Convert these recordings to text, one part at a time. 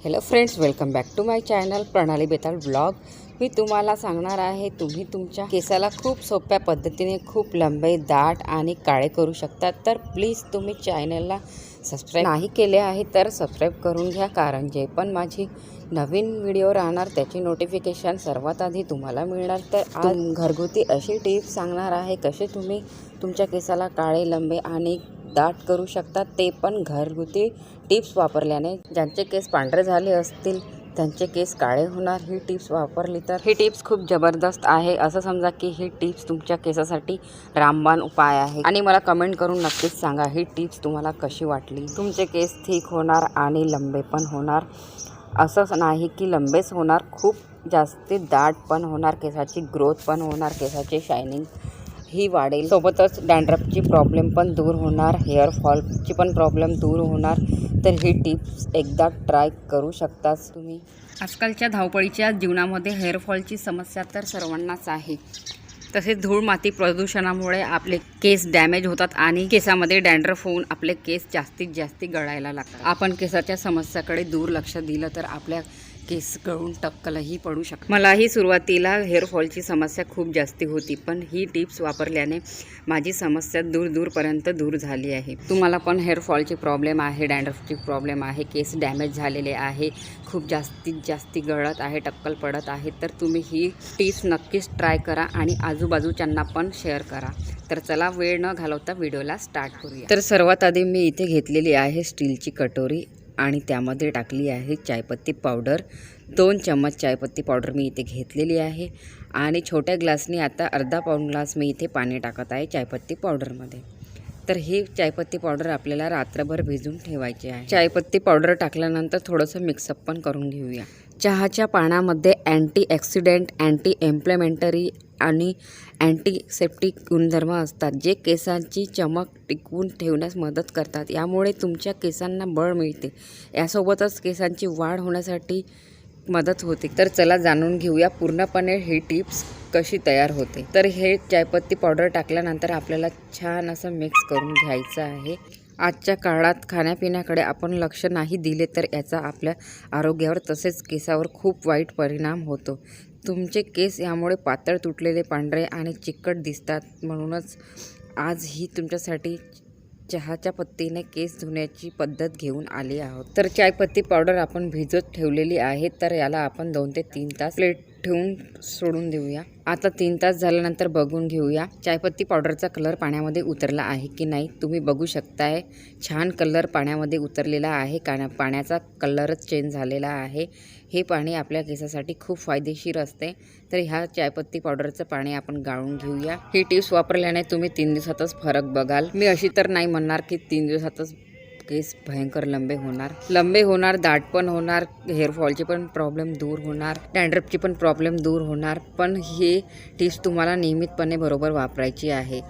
Hello friends welcome back to my channel Pranali Betal blog मी तुम्हाला सांगणार आहे तुम्ही तुमच्या केसाला खूप सोप्या पद्धतीने खूप लंबे दाट आणि काळे करू शकता तर प्लीज तुम्ही चॅनलला सबस्क्राईब नाही केले आहे तर सबस्क्राईब करून घ्या कारण जे पण माझी नवीन व्हिडिओ राहणार त्याची नोटिफिकेशन सर्वात आधी तुम्हाला मिळणार. तर आज घरगुती अशी टिप्स सांगणार आहे कसे तुम्ही तुमच्या केसाला काळे लंबे आणि दाट करू शकता. ते पण घरगुती टिप्स वापरल्याने ज्यांचे केस पांढरे झाले असतील त्यांचे केस काळे होणार. ही टिप्स वापरली तर ही टिप्स खूप जबरदस्त आहे. असं समजा की ही टिप्स तुमच्या केसासाठी रामबाण उपाय आहे. आणि मला कमेंट करून नक्कीच सांगा ही टिप्स तुम्हाला कशी वाटली? तुमचे केस ठीक होणार आणि लंबे पण होणार. असंच नाही की लंबेच होणार खूप जास्ती दाट पण होणार केसाची ग्रोथ पण होणार केसाची शायनिंग ही वाढेल. सोबतच डँड्रफची प्रॉब्लेम पण दूर होणार हेअर फॉलची पण प्रॉब्लेम दूर होणार. तर ही टिप्स एकदा ट्राय करू शकताच तुम्ही. आजकालच्या धावपळीच्या जीवनामध्ये हेअरफॉलची समस्या तर सर्वांनाच आहे. तसेच धूळ माती प्रदूषणामुळे आपले केस डॅमेज होतात आणि केसामध्ये डॅन्ड्रफ होऊन आपले केस जास्तीत जास्त गळायला लागतात. आपण केसाच्या समस्याकडे दूर लक्ष दिलं तर आपल्या केस गळून टक्कलही पडू शकतात मलाही सुरुवातीला हेअरफॉलची समस्या खूप जास्ती होती पण ही टिप्स वापरल्याने माझी समस्या दूर दूरपर्यंत दूर झाली आहे. तुम्हाला पण हेअरफॉलची प्रॉब्लेम आहे डॅन्ड्रफची प्रॉब्लेम आहे केस डॅमेज झालेले आहे खूप जास्तीत जास्ती गळत आहे टक्कल पडत आहे तर तुम्ही ही टिप्स नक्कीच ट्राय करा आणि आजूबाजूच्यांना पण शेअर करा. तर चला वेळ न घालवता व्हिडिओला स्टार्ट करूया. तर सर्वात आधी मी इथे घेतलेली आहे स्टीलची कटोरी. आणि त्यामध्ये टाकली आहे चायपत्ती पावडर. दोन चम्मच चायपत्ती पावडर मी इथे घेतलेली आहे. आणि छोट्या ग्लासने आता अर्धा पाऊण ग्लास मी इथे पाणी टाकत आहे चायपत्ती पावडरमध्ये. तर ही चायपत्ती पावडर आपल्याला रात्रभर भिजून ठेवायची आहे. चायपत्ती पावडर टाकल्यानंतर थोडंसं मिक्सअप पण करून घेऊया. चहाच्या पाण्यामध्ये अँटी ॲक्सिडेंट अँटी इम्प्लिमेंटरी आणि अँटीसेप्टिक गुणधर्म असतात जे केसांची चमक टिकवून ठेवण्यास मदत करतात. यामुळे तुमच्या केसांना बळ मिळते. यासोबतच केसांची वाढ होण्यासाठी मदत होते. तर चला जाणून घेऊया पूर्णपणे ही टिप्स कशी तयार होते. तर हे चायपत्ती पावडर टाकल्यानंतर आपल्याला छान असं मिक्स करून घ्यायचं आहे. आजच्या काळात खाण्यापिण्याकडे आपण लक्ष नाही दिले तर याचा आपल्या आरोग्यावर तसेच केसावर खूप वाईट परिणाम होतो. तुमचे केस यामुळे पातळ तुटलेले पांढरे आणि चिकट दिसतात. म्हणूनच आज ही तुमच्यासाठी चहाच्या पत्तीने केस धुण्याची पद्धत घेऊन आली आहोत. तर चायपत्ती पावडर आपण भिजत ठेवलेली आहे. तर याला आपण दोन ते तीन तास प्लेट ठेवून सोडून देऊया. आता तीन तास झाल्यानंतर बघून घेऊया. चायपत्ती पावडरचा कलर पाण्यामध्ये उतरला आहे की नाही तुम्ही बघू शकताय. छान कलर पाण्यामध्ये उतरलेला आहे. काना पाण्याचा कलरच चेंज झालेला आहे. हे पाणी आपल्या केसासाठी खूप फायदेशीर असते. तर ह्या चायपत्ती पावडरचं पाणी आपण गाळून घेऊया. ही टिप्स वापरल्याने तुम्ही तीन दिवसातच फरक बघाल. मी अशी तर नाही म्हणणार की तीन दिवसातच केस भयंकर लंबे होणार. लंबे होणार दाट पण होणार हेअरफॉलची पण प्रॉब्लेम दूर होणार टँड्रपचे पण प्रॉब्लेम दूर होणार. पण हे टिप्स तुम्हाला नियमितपणे बरोबर वापरायची आहे.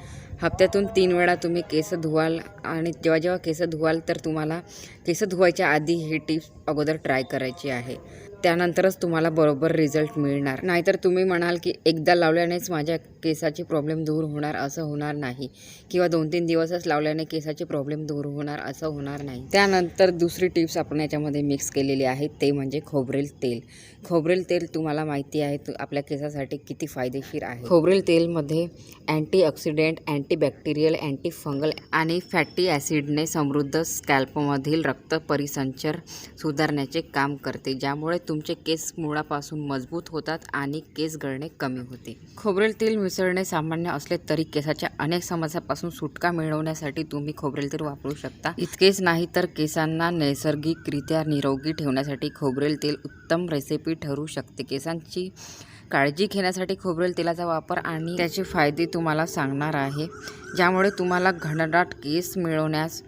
हप्त्यातून तीन वेळा तुम्ही केस धुवाल आणि जेव्हा जेव्हा केस धुवाल तर तुम्हाला केस धुवायच्या आधी ही टिप्स अगोदर ट्राय करायची आहे. त्यानंतरच तुम्हाला बरोबर रिझल्ट मिळणार. नाहीतर तुम्ही म्हणाल की एकदा लावल्यानेच माझ्या केसाची प्रॉब्लेम दूर होणार असं होणार नाही. किंवा दोन तीन दिवसच लावल्याने केसाची प्रॉब्लेम दूर होणार असं होणार नाही. त्यानंतर दुसरी टिप्स आपण याच्यामध्ये मिक्स केलेली आहे ते म्हणजे खोबरेल तेल. खोबरेल तेल तुम्हाला माहिती आहे तू आपल्या केसासाठी किती फायदेशीर आहे. खोबरेल तेलमध्ये अँटीऑक्सिडेंट अँटीबॅक्टेरियल अँटी फंगल आणि फॅटी ॲसिडने समृद्ध स्कॅल्पमधील रक्त परिसंचर सुधारण्याचे काम करते. ज्यामुळे तुमचे केस मुळापासून मजबूत होतात आणि केस गळणे कमी होते. खोबरेल तेल मिसळणे सामान्य असले तरी केसाच्या अनेक समस्यापासून सुटका मिळवण्यासाठी तुम्ही खोबरेल तेल वापरू शकता. इतकेच नाही तर केसांना नैसर्गिकरित्या निरोगी ठेवण्यासाठी खोबरेल तेल उत्तम रेसिपी ठरू शकते. केसांची काळजी घेण्यासाठी खोबरेल तेलाचा वापर आणि त्याचे फायदे तुम्हाला सांगणार आहे. ज्यामुळे तुम्हाला घनदाट केस मिळवण्यास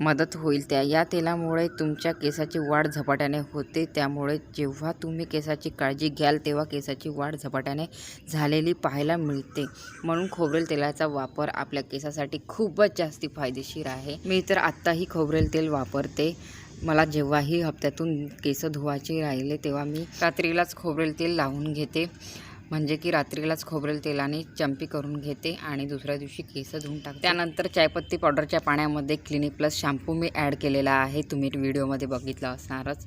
मदत होईल त्या. या तेलामुळे तुमच्या केसाची वाढ झपाट्याने होते. त्यामुळे जेव्हा तुम्ही केसाची काळजी घ्याल तेव्हा केसाची वाढ झपाट्याने झालेली पाहायला मिळते. म्हणून खोबरेल तेलाचा वापर आपल्या केसासाठी खूपच जास्ती फायदेशीर आहे. मी तर आत्ताही खोबरेल तेल वापरते. मला जेव्हाही हप्त्यातून केस धुवायचे राहिले तेव्हा मी रात्रीलाच खोबरेल तेल लावून घेते. म्हणजे की रात्रीलाच खोबरेल तेलाने चंपी करून घेते आणि दुसऱ्या दिवशी केस धुवून टाकते. त्यानंतर चायपत्ती पावडरच्या पाण्यामध्ये क्लिनिक प्लस शॅम्पू मी ॲड केलेला आहे. तुम्ही व्हिडिओमध्ये बघितलं असणारच.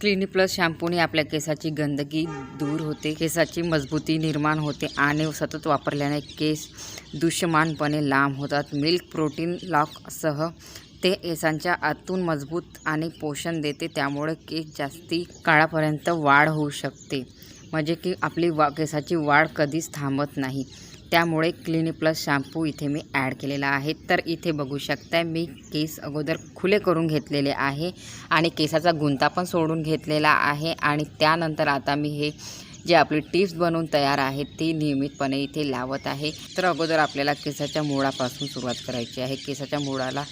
क्लिनिक प्लस शॅम्पूने आपल्या केसाची गंदगी दूर होते केसाची मजबूती निर्माण होते आणि सतत वापरल्याने केस दुष्यमानपणे लांब होतात. मिल्क प्रोटीन लॉकसह ते केसांच्या आतून मजबूत आणि पोषण देते त्यामुळे केस जास्ती काळापर्यंत वाढ होऊ शकते. म्हणजे की आपली वा केसाची वाढ कधीच थांबत नाही. त्यामुळे क्लिनिक प्लस शॅम्पू इथे मी ॲड केलेला आहे. तर इथे बघू शकताय मी केस अगोदर खुले करून घेतलेले आहे आणि केसाचा गुंता पण सोडून घेतलेला आहे आणि त्यानंतर आता मी हे जे आपली टिप्स बनवून तयार आहेत ती नियमितपणे इथे लावत आहे. तर अगोदर आपल्याला केसाच्या मुळापासून सुरुवात करायची आहे. केसाच्या मुळाला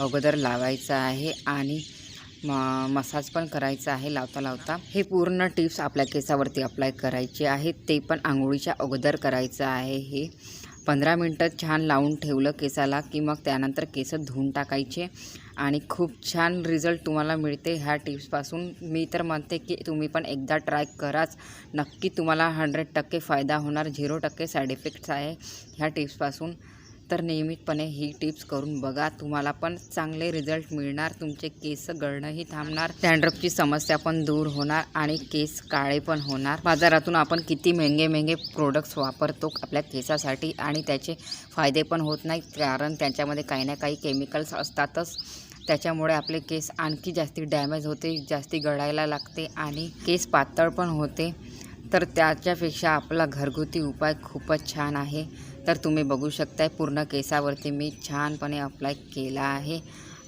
अगोदर लावायचं आहे आणि मसाज पण करायचा आहे लावता लावता. हे पूर्ण टिप्स आपल्या केसावरती अप्लाय करायचे आहेत. ते पण आंघोळीच्या अगोदर करायचं आहे हे. पंधरा मिनटं छान लावून ठेवलं केसाला की मग त्यानंतर केस धुवून टाकायचे. आणि खूप छान रिझल्ट तुम्हाला मिळते ह्या टिप्सपासून मी तर म्हणते की तुम्ही पण एकदा ट्राय कराच. नक्की तुम्हाला हंड्रेड टक्के फायदा होणार. झिरो टक्के साईड इफेक्ट्स आहे ह्या टिप्सपासून तर नियमितपणे ही टिप्स करून बघा. तुम्हाला पण चांगले रिझल्ट मिळणार. तुमचे केस गळणंही थांबणार. डॅन्ड्रफची समस्या पण दूर होणार आणि केस काळे पण होणार. बाजारातून आपण किती महंगे महंगे प्रोडक्ट्स वापरतो आपल्या केसासाठी आणि त्याचे फायदे पण होत नाही कारण त्यांच्यामध्ये काही ना काही केमिकल्स असतातच. त्याच्यामुळे आपले केस आणखी जास्ती डॅमेज होते जास्ती गळायला लागते आणि केस पातळ पण होते. तर त्याच्यापेक्षा आपला घरगुती उपाय खूपच छान आहे. तर तुम्ही बघू शकताय पूर्ण केसावरती मी छानपणे अप्लाय केला आहे.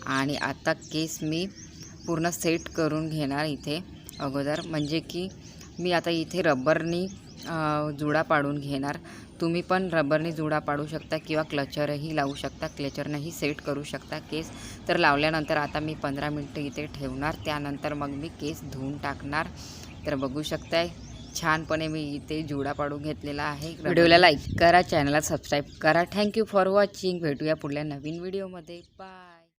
आणि आता केस मी पूर्ण सेट करून घेणार इथे अगोदर. म्हणजे की मी आता इथे रबरनी जुडा पाडून घेणार. तुम्ही पण रबरनी जुडा पाडू शकता किंवा क्लचरही लावू शकता. क्लचरनंही सेट करू शकता केस. तर लावल्यानंतर आता मी पंधरा मिनटं इथे ठेवणार. त्यानंतर मग मी केस धुवून टाकणार. तर बघू शकताय छानपणे मी इथे जुडा पाडून घेतलेला आहे. व्हिडिओला लाईक करा चॅनलला सबस्क्राईब करा. थँक्यू फॉर वॉचिंग भेटूया पुढल्या नवीन व्हिडिओमध्ये. बाय